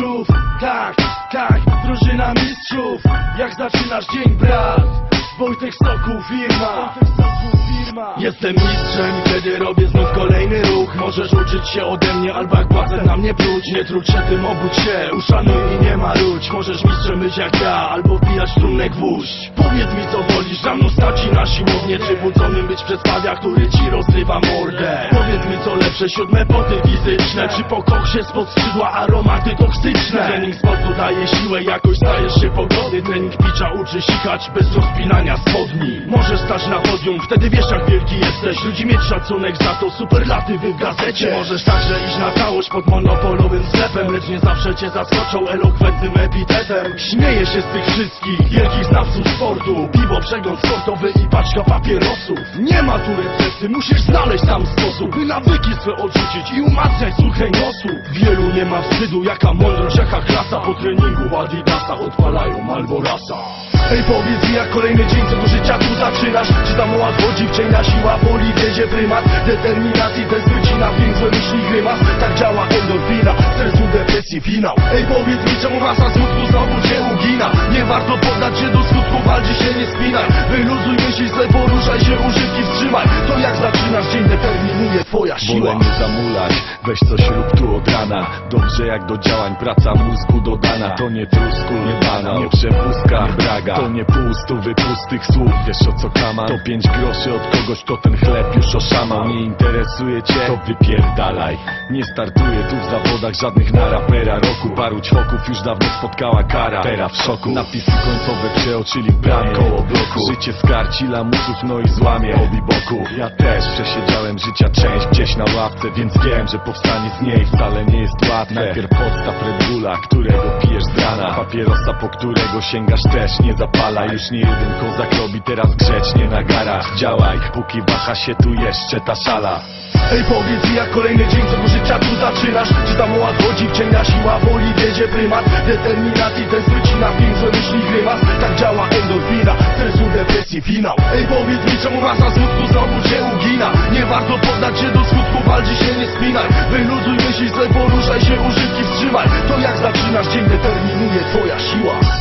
mistrzów. Tak, tak, drużyna mistrzów. Jak zaczynasz dzień brat? Wojtek Stoku firma Jestem mistrzem, kiedy robię znów kolejny ruch. Możesz uczyć się ode mnie, albo jak płacę na mnie pluć. Nie trudź się tym, obudź się, uszanuj i nie marudź Możesz mistrzem być jak ja, albo wbijać trumnę gwóźdź Powiedz mi co wolisz, za mną na siłownię Czy budzonym być przez pawia, który ci rozrywa mordę. Powiedz mi co lepsze, siódme poty fizyczne Czy po koksie spod skrzydła aromaty toksyczne? Trening sportu daje siłę, jakoś stajesz się pogodny Trening picza uczy sikać bez rozpinania spodni. Możesz stać na podium, wtedy wiesz jak wielki jesteś. Ludzi mieć szacunek za to, superlatywy w gazecie. Możesz także iść na całość pod monopolowym sklepem Lecz nie zawsze cię zaskoczą elokwentnym epitetem? Śmieję się z tych wszystkich wielkich znawców sportu. Piwo, przegląd sportowy i paczka papierosów. Nie ma tu recepty, musisz znaleźć sam sposób By nawyki swe odrzucić i umacniać słuchaj nosu Wielu nie ma wstydu, jaka mądrość, jaka klasa. Po treningu Adidasa odpalają Malborasa Ej powiedz mi jak kolejny dzień do życia tu zaczynasz? Czy ta mała dziewczyna siła woli wiedzie prymat? Determinacji test wycina pięć złe myśli grymas Tak działa endorfina, stresu, depresji, finał. Ej powiedz mi czemu masa smutku znowu cię ugina? Nie warto poddać się do skutku, walczy się nie spinaj. Wyluzuj myśli, swe poruszaj się, używki wstrzymaj. To jak zaczynasz dzień determinuje twoja siła. Wolę nie zamulać, weź coś rób tu od rana. Dobrze jak do działań, praca mózgu dodana. To nie trusku, nie bana, nie przepustka, nie braga. To nie pół stówy pustych słów, wiesz o co kama To pięć groszy od kogoś, to ten chleb już oszamał Nie interesuje cię, to wypierdalaj. Nie startuję tu w zawodach żadnych na rapera roku. Paru ćwoków już dawno spotkała kara. Pera w szoku, napisy końcowe przeoczyli bramę koło bloku. Życie skarci lamusów, no i złamie obi boku. Ja też przesiedziałem życia część gdzieś na ławce Więc wiem, że powstanie z niej wcale nie jest łatwe. Najpierw podstaw Red Bulla, którego pijesz z rana. Papierosa, po którego sięgasz też nie zapala. Już nie jeden kozak robi teraz grzecznie na garach. Działaj, póki waha się tu jeszcze ta szala Ej powiedz mi jak kolejny dzień co życia tu zaczynasz? Czy ta mała dziewczyna siła woli wiedzie prymat? Determinacji test wycina pięć złe myśli grymas. Tak działa endorfina, stresu, depresji, finał. Ej powiedz mi czemu masa smutku znowu cię ugina? Nie warto poddać się do skutku, walczy się nie spinaj. Wyluzuj myśli, swe poruszaj się, używki wstrzymaj. To jak zaczynasz dzień determinuje twoja siła